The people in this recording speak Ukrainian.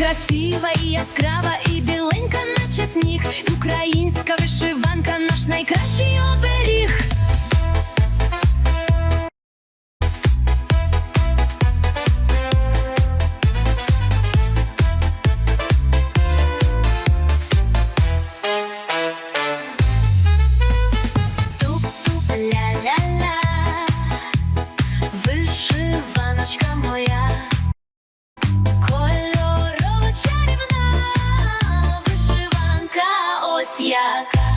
красива, і яскрава, і біленька, наче сніг. Українська вишиванка наш найкращий оберіг. ось яка.